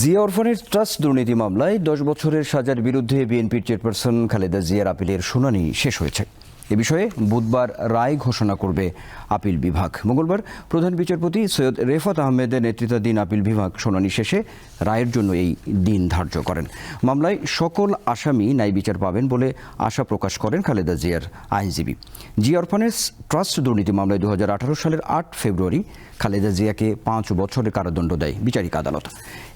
Zia অরফানের trust দুর্নীতি মামলায় দশ বছরের সাজার বিরুদ্ধে বিএনপির চেয়ারপারসন খালেদা জিয়ার আপিলের শুনানি শেষ হয়েছে। এ বিষয়ে বুধবার রায় ঘোষণা করবে আপিল বিভাগ। মঙ্গলবার প্রধান বিচারপতি সৈয়দ রেফাত আহমেদের নেতৃত্বাধীন আপিল বিভাগ শুনানি শেষে রায়ের জন্য এই দিন ধার্য করেন। মামলায় সকল আসামি ন্যায় বিচার পাবেন বলে আশা প্রকাশ করেন খালেদা জিয়ার আইনজীবী। জিয়া অরফানেস ট্রাস্ট দুর্নীতি মামলায় দু হাজার আঠারো সালের আট ফেব্রুয়ারি খালেদা জিয়াকে পাঁচ বছরের কারাদণ্ড দেয় বিচারিক আদালত।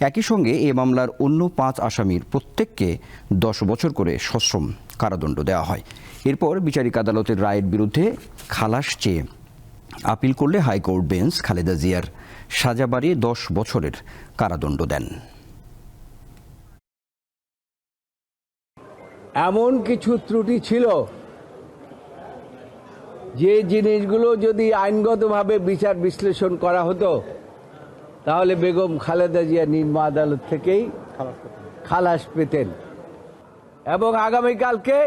একই সঙ্গে এ মামলার অন্য পাঁচ আসামির প্রত্যেককে দশ বছর করে সশ্রম কারাদণ্ড দেওয়া হয়। এরপর বিচারিক আদালতের রায়ের বিরুদ্ধে খালাস চেয়ে আপিল করলে হাইকোর্ট বেঞ্চ খালেদা জিয়ার সাজা বাড়িয়ে দশ বছরের কারাদণ্ড দেন। এমন কিছু ত্রুটি ছিল যে জিনিসগুলো যদি আইনগতভাবে বিচার বিশ্লেষণ করা হতো, তাহলে বেগম খালেদা জিয়া নিম্ন আদালত থেকেই খালাস পেতেন। এবং আগামীকালকে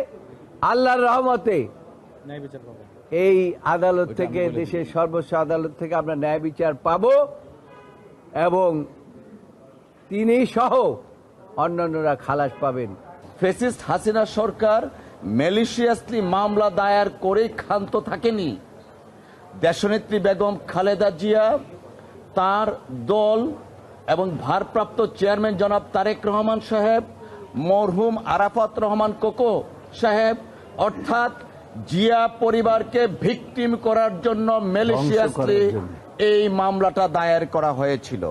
আল্লাহর রহমতে এই আদালত থেকে দেশের সর্বোচ্চ আদালত থেকে আমরা ন্যায় বিচার পাব এবং তিনি সহ অন্যান্যরা খালাস পাবেন। ফেসিস্ট হাসিনা সরকার ম্যালিশিয়াসলি মামলা দায়ের করে ক্ষান্ত থাকেনি। দেশনেত্রী বেগম খালেদা জিয়া তার দল এবং ভারপ্রাপ্ত চেয়ারম্যান জনাব তারেক রহমান সাহেব মরহুম আরাফাত রহমান কোকো সাহেব অর্থাৎ জিয়া পরিবারকে ভিকটিম করার জন্য মালয়েশিয়াতে এই মামলাটা দায়ের করা হয়েছিল।